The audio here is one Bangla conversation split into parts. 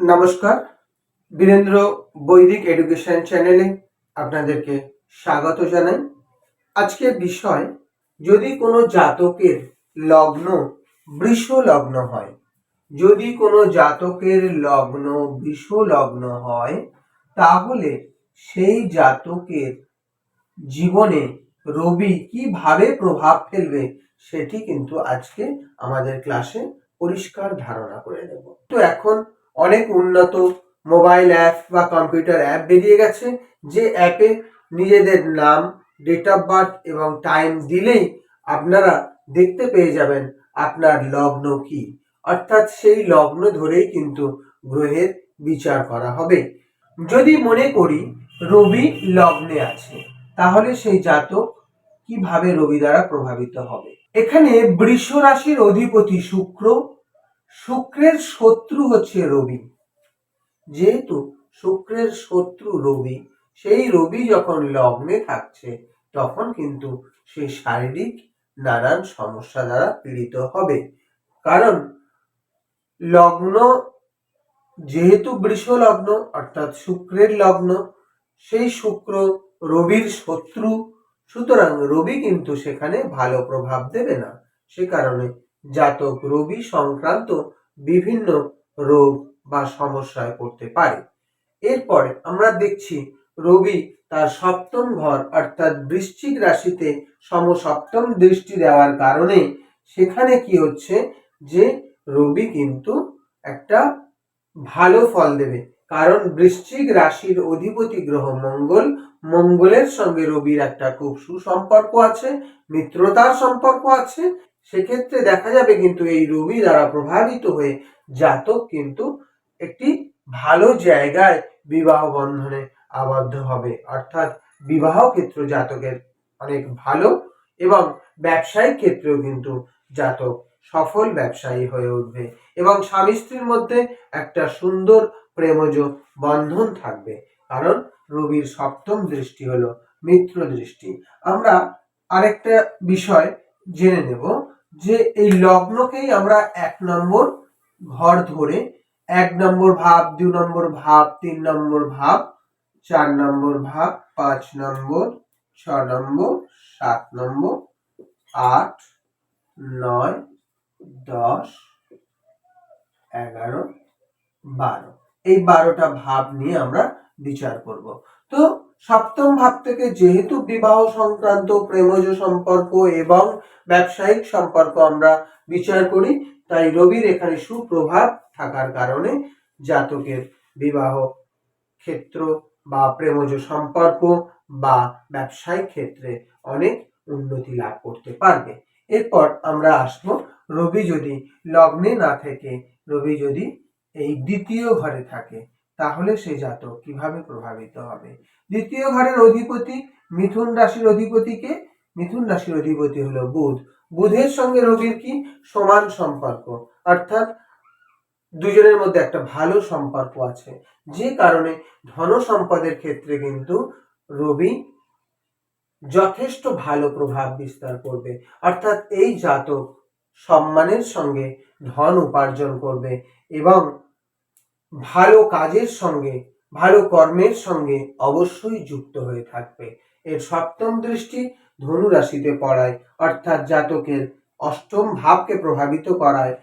নমস্কার। বীরেন্দ্র বৈদিক এডুকেশন চ্যানেলে আপনাদেরকে স্বাগত জানাই। আজকের বিষয়, যদি কোনো জাতকের লগ্ন বৃষ লগ্ন হয়, যদি কোনো জাতকের লগ্ন বৃষ লগ্ন হয়, তাহলে সেই জাতকের জীবনে রবি কীভাবে প্রভাব ফেলবে, সেটি কিন্তু আজকে আমাদের ক্লাসে পরিষ্কার ধারণা করে নেব তো এখন অনেক উন্নত মোবাইল অ্যাপ বা কম্পিউটার অ্যাপ বেরিয়ে গেছে, যে অ্যাপে নিজেদের নাম ডেট অফ বার্থ এবং টাইম দিলেই আপনারা দেখতে পেয়ে যাবেন আপনার লগ্ন কি। অর্থাৎ সেই লগ্ন ধরেই কিন্তু গ্রহের বিচার করা হবে। যদি মনে করি রবি লগ্নে আছে, তাহলে সেই জাতক কীভাবে রবি দ্বারা প্রভাবিত হবে? এখানে বৃষ রাশির অধিপতি শুক্র শুক্রের শত্রু হচ্ছে রবি। যেহেতু শুক্রের শত্রু রবি, সেই রবি যখন লগ্নে থাকছে, তখন কিন্তু সে শারীরিক নানান সমস্যা দ্বারা পীড়িত হবে। কারণ লগ্ন, যেহেতু বৃষ লগ্ন অর্থাৎ শুক্রের লগ্ন, সেই শুক্র রবির শত্রু, সুতরাং রবি কিন্তু সেখানে ভালো প্রভাব দেবে না। সে কারণে জাতক রবি সংক্রান্ত বিভিন্ন রোগ বা সমস্যায় পড়তে পারে। এরপরে আমরা দেখছি রবি তার সপ্তম ঘর অর্থাৎ বৃশ্চিক রাশিতে সমসপ্তম দৃষ্টি দেওয়ার কারণে সেখানে কি হচ্ছে যে রবি কিন্তু একটা ভালো ফল দেবে। কারণ বৃশ্চিক রাশির অধিপতি গ্রহ মঙ্গল, মঙ্গলের সঙ্গে রবির একটা খুব সুসম্পর্ক আছে, মিত্রতার সম্পর্ক আছে সেক্ষেত্রে দেখা যাবে কিন্তু এই রবি দ্বারা প্রভাবিত হয়ে জাতক কিন্তু একটি ভালো জায়গায় বিবাহ বন্ধনে আবদ্ধ হবে। অর্থাৎ বিবাহ ক্ষেত্র জাতকের অনেক ভালো এবং ব্যবসায়িক ক্ষেত্রেও কিন্তু জাতক সফল ব্যবসায়ী হয়ে উঠবে এবং স্বামী স্ত্রীর মধ্যে একটা সুন্দর প্রেমজ বন্ধন থাকবে। কারণ রবির সপ্তম দৃষ্টি হলো মিত্র দৃষ্টি। আমরা আরেকটা বিষয় জেনে নেব। যে এই লগ্নকেই আমরা এক নম্বর ঘর ধরে, এক নম্বর ভাব, দু নম্বর ভাব, তিন নম্বর ভাব, চার নম্বর ভাব, পাঁচ নম্বর, ছ নম্বর, সাত নম্বর, আট, নয়, দশ, এগারো, বারো। এই বারোটা ভাব নিয়ে আমরা বিচার করব। তো সপ্তম ভাব থেকে যেহেতু বিবাহ সংক্রান্ত প্রেমজ সম্পর্ক এবং ব্যবসায়িক সম্পর্ক আমরা বিচার করি, তাই রবির এখানে সুপ্রভাব থাকার কারণে জাতকের বিবাহ ক্ষেত্র বা প্রেমজ সম্পর্ক বা ব্যবসায়িক ক্ষেত্রে অনেক উন্নতি লাভ করতে পারবে। এরপর আমরা আসব রবি যদি লগ্নে না থেকে, রবি যদি এই দ্বিতীয় ঘরে থাকে তাহলে সে জাতক কীভাবে প্রভাবিত হবে? দ্বিতীয় ঘরের অধিপতি মিথুন রাশির অধিপতিকে মিথুন রাশির অধিপতি হলো বুধ। বুধের সঙ্গে রবির কি? সমান সম্পর্ক। অর্থাৎ দুজনের মধ্যে একটা ভালো সম্পর্ক আছে। যে কারণে ধন সম্পদের ক্ষেত্রে কিন্তু রবি যথেষ্ট ভালো প্রভাব বিস্তার করবে। অর্থাৎ এই জাতক সম্মানের সঙ্গে ধন উপার্জন করবে এবং ভালো কাজের সঙ্গে, ভালো কর্মের সঙ্গে অবশ্যই যুক্ত হয়ে থাকবে। এর সপ্তম দৃষ্টি ধনু রাশিতে পড়ায়, অর্থাৎ জাতকের অষ্টম ভাবকে প্রভাবিত করায়।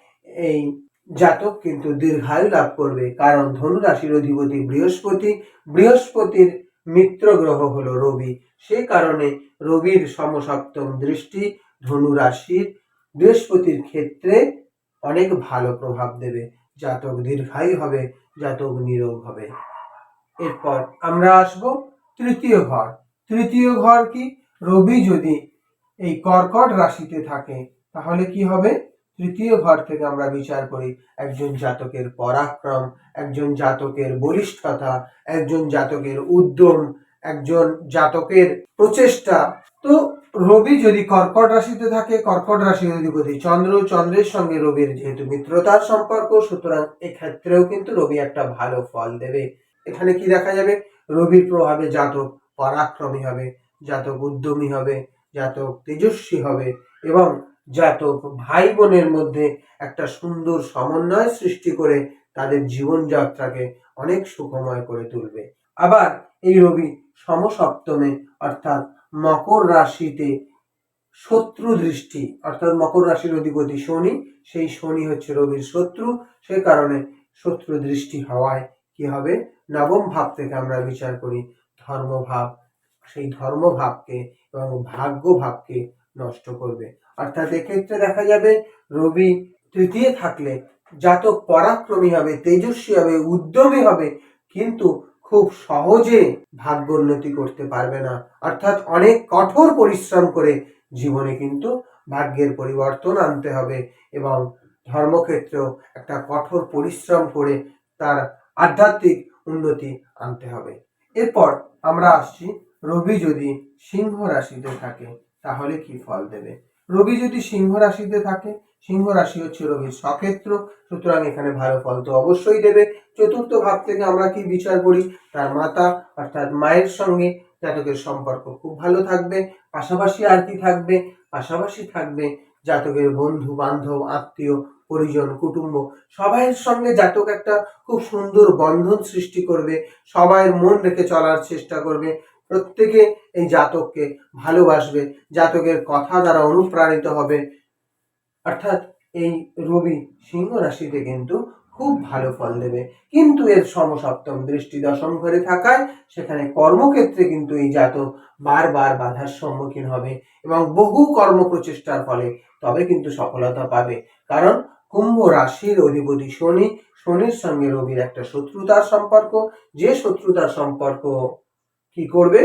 এই জাতক কিন্তু দীর্ঘায়ু লাভ করবে, কারণ ধনু রাশির অধিপতি বৃহস্পতি, বৃহস্পতির মিত্র গ্রহ হলো রবি। সে কারণে রবির সমসপ্তম দৃষ্টি ধনু রাশির বৃহস্পতির ক্ষেত্রে অনেক ভালো প্রভাব দেবে। জাতক দীর্ঘায়ু হবে, জাতক নিরোগ হবে। এরপর আমরা আসব তৃতীয় ঘর। তৃতীয় ঘর কি? রবি যদি এই কর্কট রাশিতে থাকে, তাহলে কি হবে? তৃতীয় ঘর থেকে আমরা বিচার করি, একজন জাতকের পরাক্রম, একজন জাতকের বলিষ্ঠতা, একজন জাতকের উদ্যম, একজন জাতকের প্রচেষ্টা তো রবি যদি কর্কট রাশিতে থাকে, কর্কট রাশির অধিপতি চন্দ্র, চন্দ্রের সঙ্গে রবির যেহেতু মিত্রতার সম্পর্ক, সুতরাং এক্ষেত্রেও কিন্তু রবি একটা ভালো ফল দেবে। এখানে কি দেখা যাবে? রবির প্রভাবে জাতক পরাক্রমী হবে, জাতক উদ্যমী হবে, জাতক তেজস্বী হবে এবং জাতক ভাই বোনের মধ্যে একটা সুন্দর সমন্বয় সৃষ্টি করে তাদের জীবনযাত্রাকে অনেক সুখময় করে তুলবে। আবার এই রবি সমসপ্তমে, অর্থাৎ মকর রাশিতে শত্রু দৃষ্টি, অর্থাৎ মকর রাশির অধিপতি শনি, সেই শনি হচ্ছে রবির শত্রু সে কারণে শত্রু দৃষ্টি হওয়ায় কি হবে? নবম ভাব থেকে আমরা বিচার করি, ধর্মভাব। সেই ধর্মভাবকে এবং ভাগ্য ভাবকে নষ্ট করবে। অর্থাৎ এক্ষেত্রে দেখা যাবে রবি তৃতীয় থাকলে জাতক পরাক্রমী হবে, তেজস্বী হবে, উদ্যমী হবে, কিন্তু খুব সহজে ভাগ্যোন্নতি করতে পারবে না। অর্থাৎ অনেক কঠোর পরিশ্রম করে জীবনে কিন্তু ভাগ্যের পরিবর্তন আনতে হবে এবং ধর্মক্ষেত্রেও একটা কঠোর পরিশ্রম করে তার আধ্যাত্মিক উন্নতি আনতে হবে। এরপর আমরা আসছি, রবি যদি সিংহ রাশিতে থাকে, তাহলে কি ফল দেবে? রবি যদি সিংহ রাশিতে থাকে, সিংহ রাশি হচ্ছে রবির সক্ষেত্র, সুতরাং এখানে ভালো ফল তো অবশ্যই দেবে। চতুর্থ ভাব থেকে আমরা কি বিচার করি? তার মাতা অর্থাৎ মায়ের সঙ্গে জাতকের সম্পর্ক খুব ভালো থাকবে, পাশাপাশি আর কি থাকবে? পাশাপাশি থাকবে জাতকের বন্ধু, বান্ধব, আত্মীয়, পরিজন, কুটুম্ব, সবাইয়ের সঙ্গে জাতক একটা খুব সুন্দর বন্ধন সৃষ্টি করবে, সবাইয়ের মন রেখে চলার চেষ্টা করবে, প্রত্যেকে এই জাতককে ভালোবাসবে, জাতকের কথা দ্বারা অনুপ্রাণিত হবে। অর্থাৎ এই রবি সিংহ রাশিতে কিন্তু খুব ভালো ফল দেবে। কিন্তু এর সমসপ্তম দৃষ্টি দশম ঘরে থাকায় সেখানে কর্মক্ষেত্রে কিন্তু এই জাতক বারবার বাধার সম্মুখীন হবে এবং বহু কর্ম প্রচেষ্টার ফলে তবে কিন্তু সফলতা পাবে। কারণ কুম্ভ রাশির অধিপতি শনি, শনির সঙ্গে রবির একটা শত্রুতার সম্পর্ক। যে শত্রুতার সম্পর্ক কি করবে?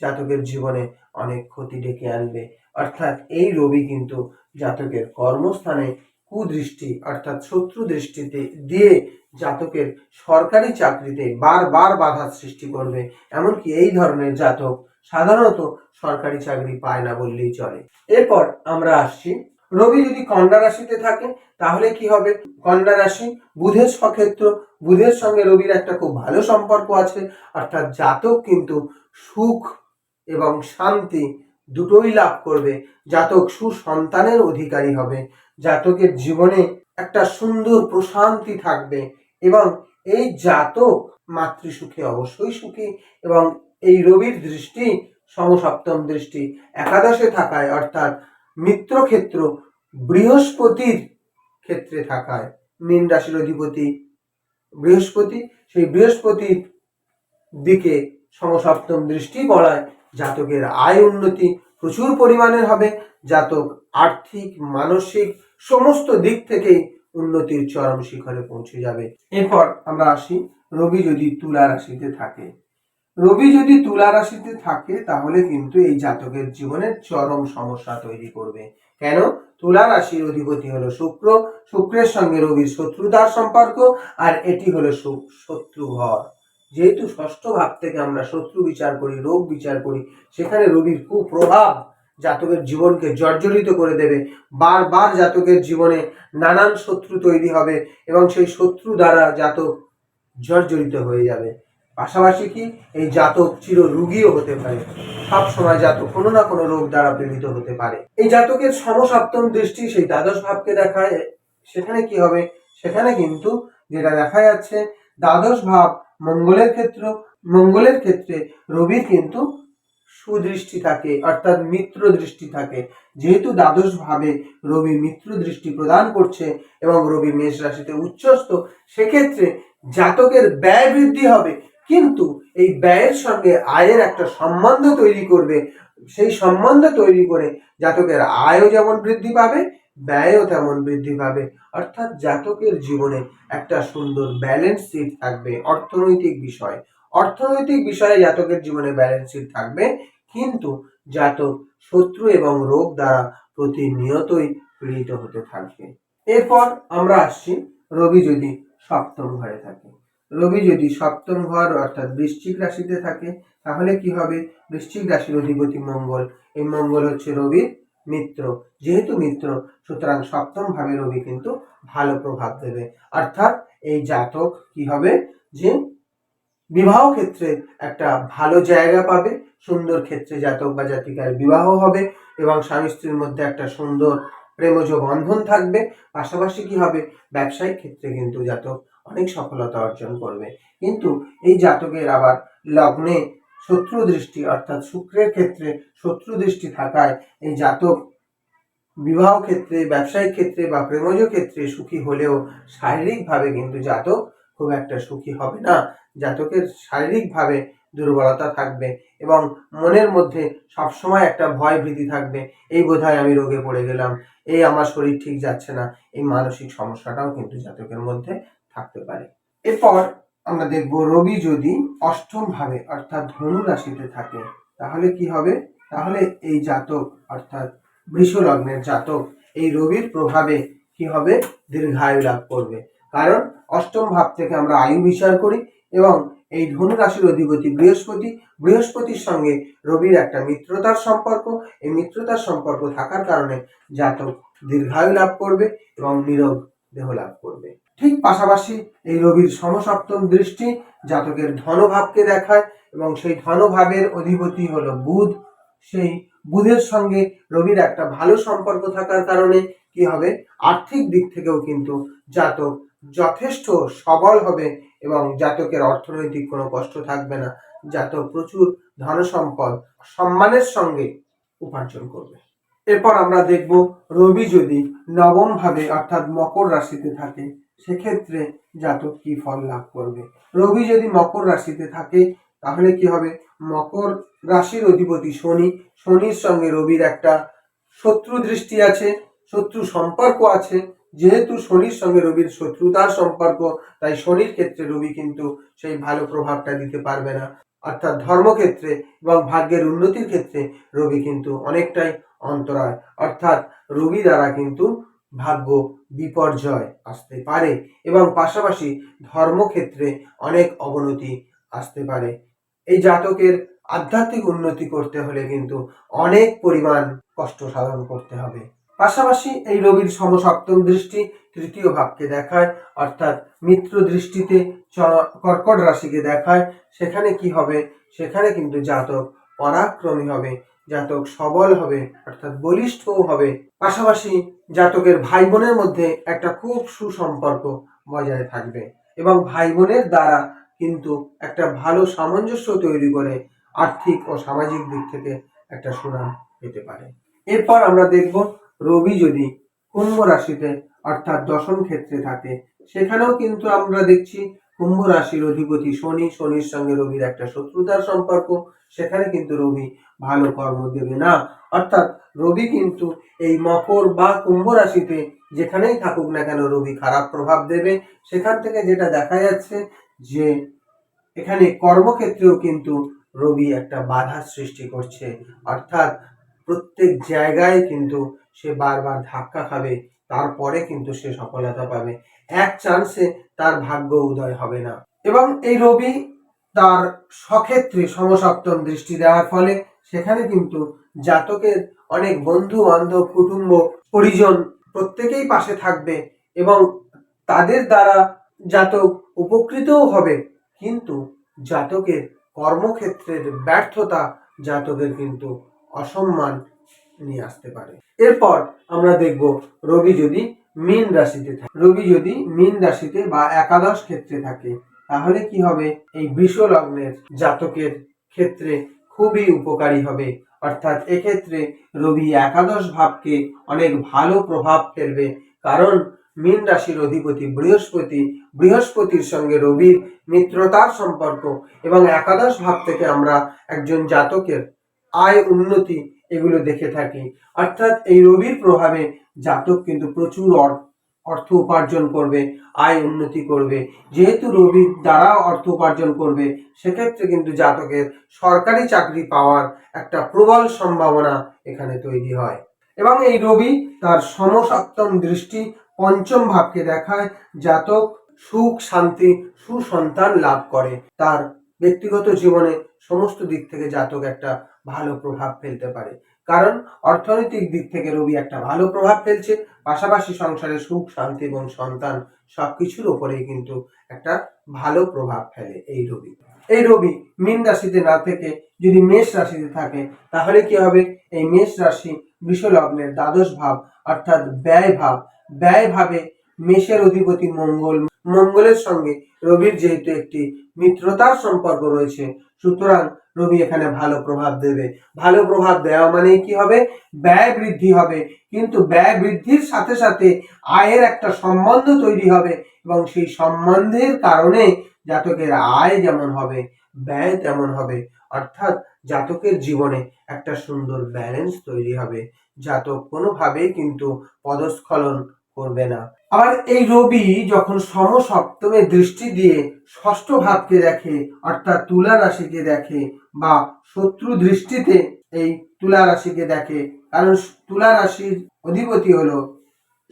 জাতকের জীবনে অনেক ক্ষতি ডেকে আনবে। অর্থাৎ এই রবি কিন্তু জাতকের কর্মস্থানে কুদৃষ্টি অর্থাৎ শত্রু দৃষ্টিতে দিয়ে জাতকের সরকারি চাকরিতে বারবার বাধা সৃষ্টি করবে। এমনকি এই ধরনের জাতক সাধারণত সরকারি চাকরি পায় না বললেই চলে। এরপর আমরা আসছি। রবি যদি কন্যা রাশিতে থাকে, তাহলে কি হবে? কন্যা রাশি বুধের সক্ষেত্র। বুধের সঙ্গে রবির একটা খুব ভালো সম্পর্ক আছে। অর্থাৎ জাতক কিন্তু সুখ এবং শান্তি দুটোই লাভ করবে। জাতক সুসন্তানের অধিকারী হবে। জাতকের জীবনে একটা সুন্দর প্রশান্তি থাকবে এবং এই জাতক মাতৃসুখে অবশ্যই সুখী এবং এই রবির দৃষ্টি সমসপ্তম দৃষ্টি একাদশে থাকায় অর্থাৎ মিত্রক্ষেত্র বৃহস্পতির ক্ষেত্রে থাকায় মীন রাশির অধিপতি বৃহস্পতি, সেই বৃহস্পতির দিকে সমসপ্তম দৃষ্টি পড়ায় জাতকের আয় উন্নতি প্রচুর পরিমাণের হবে। জাতক আর্থিক, মানসিক সমস্ত দিক থেকেই উন্নতির চরম শিখরে পৌঁছে যাবে। এরপর আমরা আসি রবি যদি তুলা রাশিতে থাকে। রবি যদি তুলা রাশিতে থাকে, তাহলে কিন্তু এই জাতকের জীবনের চরম সমস্যা তৈরি করবে। কেন? তুলা রাশির অধিপতি হলো শুক্র। শুক্রের সঙ্গে রবির শত্রুতার সম্পর্ক, আর এটি হলো শত্রু ঘর যেহেতু ষষ্ঠ ভাব থেকে আমরা শত্রু বিচার করি, রোগ বিচার করি, সেখানে রবির কুপ্রভাব জাতকের জীবনকে জর্জরিত করে দেবে। বারবার জাতকের জীবনে নানান শত্রু তৈরি হবে এবং সেই শত্রু দ্বারা জাতক জর্জরিত হয়ে যাবে। পাশাপাশি কি? এই জাতক চির রুগীও হতে পারে। সব সময় জাতক কোনো না কোনো রোগ দ্বারা পীড়িত হতে পারে। এই জাতকের সমসপ্তম দৃষ্টি সেই দ্বাদশ ভাবকে দেখায়। সেখানে কি হবে? সেখানে কিন্তু যেটা দেখা যাচ্ছে, দ্বাদশ ভাব মঙ্গলের ক্ষেত্র মঙ্গলের ক্ষেত্রে রবির কিন্তু সুদৃষ্টি থাকে, অর্থাৎ মিত্র দৃষ্টি থাকে। যেহেতু দ্বাদশ ভাবে রবি মিত্র দৃষ্টি প্রদান করছে এবং রবি মেষ রাশিতে উচ্চস্থ, সেক্ষেত্রে জাতকের ব্যয় বৃদ্ধি হবে। কিন্তু এই ব্যয়ের সঙ্গে আয়ের একটা সম্বন্ধ তৈরি করবে। সেই সম্বন্ধ তৈরি করে জাতকের আয়ও যেমন বৃদ্ধি পাবে, ব্যয়ও তেমন বৃদ্ধি পাবে। অর্থাৎ জাতকের জীবনে একটা সুন্দর ব্যালেন্স শিট থাকবে। অর্থনৈতিক বিষয়। অর্থনৈতিক বিষয়ে জাতকের জীবনে ব্যালেন্স শিট থাকবে। কিন্তু জাতক শত্রু এবং রোগ দ্বারা প্রতিনিয়তই পীড়িত হতে থাকবে এরপর আমরা আসছি রবি যদি সপ্তম ঘরে থাকে। রবি যদি সপ্তম ঘর অর্থাৎ বৃশ্চিক রাশিতে থাকে, তাহলে কি হবে? বৃশ্চিক রাশির অধিপতি মঙ্গল। এই মঙ্গল হচ্ছে রবির মিত্র। যেহেতু মিত্র, সুতরাং সপ্তম ভাবে রবি কিন্তু ভালো প্রভাব দেবে। অর্থাৎ এই জাতক কি হবে? যে বিবাহ ক্ষেত্রে একটা ভালো জায়গা পাবে, সুন্দর ক্ষেত্রে জাতক বা জাতিকার বিবাহ হবে এবং স্বামী স্ত্রীর মধ্যে একটা সুন্দর প্রেমজ বন্ধন থাকবে। পাশাপাশি কি হবে? ব্যবসায়িক ক্ষেত্রে কিন্তু জাতক অনেক সফলতা অর্জন করবে। কিন্তু এই জাতকের আবার লগ্নে শত্রু দৃষ্টি অর্থাৎ শুক্রের ক্ষেত্রে শত্রু দৃষ্টি থাকায় এই জাতক বিবাহ ক্ষেত্রে, ব্যবসায়িক ক্ষেত্রে বা প্রেমজ ক্ষেত্রে সুখী হলেও শারীরিকভাবে কিন্তু জাতক খুব একটা সুখী হবে না। জাতকের শারীরিকভাবে দুর্বলতা থাকবে এবং মনের মধ্যে সবসময় একটা ভয় ভীতি থাকবে। এই বোধহয় আমি রোগে পড়ে গেলাম। এই আমার শরীর ঠিক যাচ্ছে না। এই মানসিক সমস্যাটাও কিন্তু জাতকের মধ্যে থাকতে পারে। এরপর আমরা দেখব রবি যদি অষ্টম ভাবে অর্থাৎ ধনু রাশিতে থাকে, তাহলে কি হবে? তাহলে এই জাতক অর্থাৎ বৃষ লগ্নের জাতক, এই রবির প্রভাবে কি হবে? দীর্ঘায়ু লাভ করবে। কারণ অষ্টম ভাব থেকে আমরা আয়ু বিচার করি এবং এই ধনু রাশির অধিপতি বৃহস্পতি, বৃহস্পতির সঙ্গে রবির একটা মিত্রতার সম্পর্ক। এই মিত্রতার সম্পর্ক থাকার কারণে জাতক দীর্ঘায়ু লাভ করবে এবং নিরোগ দেহ লাভ করবে। ঠিক পাশাপাশি এই রবির সমসপ্তম দৃষ্টি জাতকের ধনভাবকে দেখায় এবং সেই ধনভাবের অধিপতি হলো বুধ। সেই বুধের সঙ্গে রবির একটা ভালো সম্পর্ক থাকার কারণে কি হবে? আর্থিক দিক থেকেও কিন্তু জাতক যথেষ্ট সবল হবে এবং জাতকের অর্থনৈতিক কোনো কষ্ট থাকবে না। জাতক প্রচুর ধন সম্পদ সম্মানের সঙ্গে উপার্জন করবে। এরপর আমরা দেখব রবি যদি নবম ভাবে অর্থাৎ মকর রাশিতে থাকে, সেক্ষেত্রে জাতক কি ফল লাভ করবে? রবি যদি মকর রাশিতে থাকে, তাহলে কি হবে? মকর রাশির অধিপতি শনি। শনির সঙ্গে রবির একটা শত্রু দৃষ্টি আছে, শত্রু সম্পর্ক আছে। যেহেতু শনির সঙ্গে রবির শত্রুতার সম্পর্ক, তাই শনির ক্ষেত্রে রবি কিন্তু সেই ভালো প্রভাবটা দিতে পারবে না। অর্থাৎ ধর্মক্ষেত্রে এবং ভাগ্যের উন্নতির ক্ষেত্রে রবি কিন্তু অনেকটাই অন্তরায়। অর্থাৎ রবি দ্বারা কিন্তু ভাগ্য বিপর্যয় আসতে পারে এবং পাশাপাশি ধর্মক্ষেত্রে অনেক অবনতি আসতে পারে। এই জাতকের আধ্যাত্মিক উন্নতি করতে হলে কিন্তু অনেক পরিমাণ কষ্ট সাধন করতে হবে। পাশাপাশি এই রবির সমসপ্তম দৃষ্টি তৃতীয় ভাবকে দেখায়, অর্থাৎ মিত্র দৃষ্টিতে কর্কট রাশিকে দেখায়। সেখানে কি হবে? সেখানে কিন্তু জাতক পরাক্রমী হবে, জাতক সবল হবে, অর্থাৎ বলিষ্ঠও হবে। পাশাপাশি জাতকের ভাই বোনের মধ্যে একটা খুব সুসম্পর্ক বজায় থাকবে এবং ভাই বোনের দ্বারা কিন্তু একটা ভালো সামঞ্জস্য তৈরি করে আর্থিক ও সামাজিক দিক থেকে একটা সুনাম পেতে পারে। এরপর আমরা দেখব রবি যদি কুম্ভ রাশিতে অর্থাৎ দশম ক্ষেত্রে থাকে, সেখানেও কিন্তু আমরা দেখছি কুম্ভ রাশির অধিপতি শনি, শনির সঙ্গে রবির একটা শত্রুতার সম্পর্ক, সেখানে কিন্তু রবি ভালো কর্ম দেবে না। অর্থাৎ রবি কিন্তু এই মকর বা কুম্ভ রাশিতে যেখানেই থাকুক না কেন রবি খারাপ প্রভাব দেবে। সেখান থেকে যেটা দেখা যাচ্ছে যে এখানে কর্মক্ষেত্রেও কিন্তু রবি একটা বাধা সৃষ্টি করছে। অর্থাৎ প্রত্যেক জায়গায় কিন্তু সে বারবার ধাক্কা খাবে, তারপরে কিন্তু সে সফলতা পাবে। এক চান্সে তার ভাগ্য উদয় হবে না। এবং এই রবি তার সক্ষেত্রে সমসপ্তম দৃষ্টি দেওয়ার ফলে সেখানে কিন্তু জাতকের অনেক বন্ধু বান্ধব কুটুম্ব, পরিজন প্রত্যেকেই পাশে থাকবে এবং তাদের দ্বারা জাতক উপকৃতও হবে। কিন্তু জাতকের কর্মক্ষেত্রের ব্যর্থতা জাতকের কিন্তু অসম্মান নিয়ে আসতে পারে। এরপর আমরা দেখব রবি যদি মীন রাশিতে থাকে। রবি যদি মীন রাশিতে বা একাদশ ক্ষেত্রে থাকে, তাহলে কি হবে? এই বৃষ লগ্নের জাতকের ক্ষেত্রে খুবই উপকারী হবে। অর্থাৎ এক্ষেত্রে রবি একাদশ ভাবকে অনেক ভালো প্রভাব ফেলবে। কারণ মীন রাশির অধিপতি বৃহস্পতি, বৃহস্পতির সঙ্গে রবির মিত্রতার সম্পর্ক এবং একাদশ ভাব থেকে আমরা একজন জাতকের আয় উন্নতি এগুলো দেখে থাকি। অর্থাৎ এই রবির প্রভাবে জাতক কিন্তু প্রচুর অর- অর্থ উপার্জন করবে, আয় উন্নতি করবে। যেহেতু রবির দ্বারা অর্থ উপার্জন করবে, সেক্ষেত্রে কিন্তু জাতকের সরকারি চাকরি পাওয়ার একটা প্রবল সম্ভাবনা এখানে তৈরি হয়। এবং এই রবি তার সমসপ্তম দৃষ্টি পঞ্চম ভাবকে দেখায়, জাতক সুখ, শান্তি, সুসন্তান লাভ করে। তার ব্যক্তিগত জীবনে সমস্ত দিক থেকে জাতক একটা ভালো প্রভাব ফেলতে পারে। কারণ অর্থনৈতিক দিক থেকে রবি একটা ভালো প্রভাব ফেলছে, পাশাপাশি সংসারে সুখ, শান্তি এবং সন্তান সবকিছুর ওপরেই কিন্তু একটা ভালো প্রভাব ফেলে এই রবি। এই রবি মীন রাশিতে না থেকে যদি মেষ রাশিতে থাকে, তাহলে কি হবে? এই মেষ রাশি বৃষলগ্নের দ্বাদশ ভাব অর্থাৎ ব্যয় ভাব। ব্যয় ভাবে মেষের অধিপতি মঙ্গল মঙ্গলের সঙ্গে। রবির যেহেতু একটি মিত্রতার সম্পর্ক রয়েছে, সুতরাং রবি এখানে ভালো প্রভাব দেবে। ভালো প্রভাব দেওয়া মানে কি হবে? ব্যয় বৃদ্ধি হবে। কিন্তু ব্যয় বৃদ্ধির সাথে সাথে আয়ের একটা সম্বন্ধ তৈরি হবে এবং সেই সম্বন্ধের কারণে জাতকের আয় যেমন হবে, ব্যয় তেমন হবে। অর্থাৎ জাতকের জীবনে একটা সুন্দর ব্যালেন্স তৈরি হবে। জাতক কোনোভাবেই কিন্তু পদস্খলন করবে না। আবার এই রবি যখন সমসপ্তমে দৃষ্টি দিয়ে ষষ্ঠ ভাবকে দেখে, অর্থাৎ তুলা রাশিকে দেখে বা শত্রু দৃষ্টিতে এই তুলা রাশিকে দেখে, কারণ তুলা রাশির অধিপতি হলো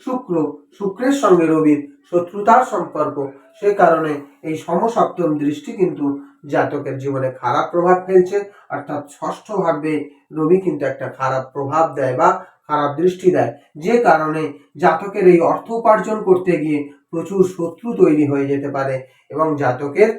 শুক্র, শুক্রের সঙ্গে রবির শত্রুতার সম্পর্ক। সে কারণে এই সমসপ্তম দৃষ্টি কিন্তু জাতকের জীবনে খারাপ প্রভাব ফেলছে। অর্থাৎ ষষ্ঠ ভাবে রবি কিন্তু একটা খারাপ প্রভাব দেয় বা খারাপ দৃষ্টি দেয়। যে কারণে জাতকের এই অর্থ উপার্জন করতে গিয়ে প্রচুর শত্রু তৈরি হয়ে যেতে পারে এবং জাতকের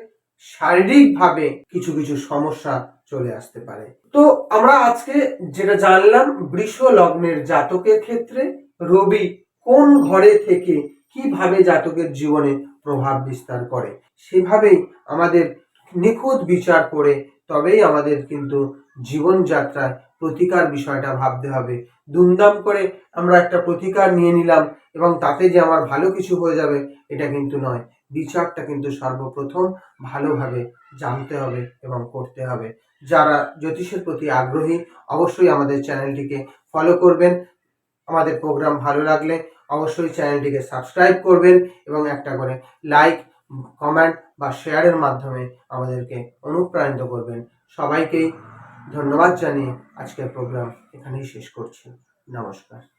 শারীরিকভাবে কিছু কিছু সমস্যা চলে আসতে পারে। তো আমরা আজকে যেটা জানলাম বৃষ লগ্নের জাতকের ক্ষেত্রে রবি কোন ঘরে থেকে কীভাবে জাতকের জীবনে প্রভাব বিস্তার করে? সেভাবেই আমাদের নিখুঁত বিচার করে তবেই আমাদের কিন্তু জীবনযাত্রায় প্রতিকার বিষয়টা ভাবতে হবে। দুমদাম করে আমরা একটা প্রতিকার নিয়ে নিলাম এবং তাতে যে আমার ভালো কিছু হয়ে যাবে, এটা কিন্তু নয়। বিচারটা কিন্তু সর্বপ্রথম ভালোভাবে জানতে হবে এবং করতে হবে। যারা জ্যোতিষের প্রতি আগ্রহী, অবশ্যই আমাদের চ্যানেলটিকে ফলো করবেন। আমাদের প্রোগ্রাম ভালো লাগলে অবশ্যই চ্যানেলটিকে সাবস্ক্রাইব করবেন এবং একটা করে লাইক, কমেন্ট বা শেয়ারের মাধ্যমে আমাদেরকে অনুপ্রাণিত করবেন। সবাইকেই ধন্যবাদ জানিয়ে আজকের প্রোগ্রাম এখানেই শেষ করছি। নমস্কার।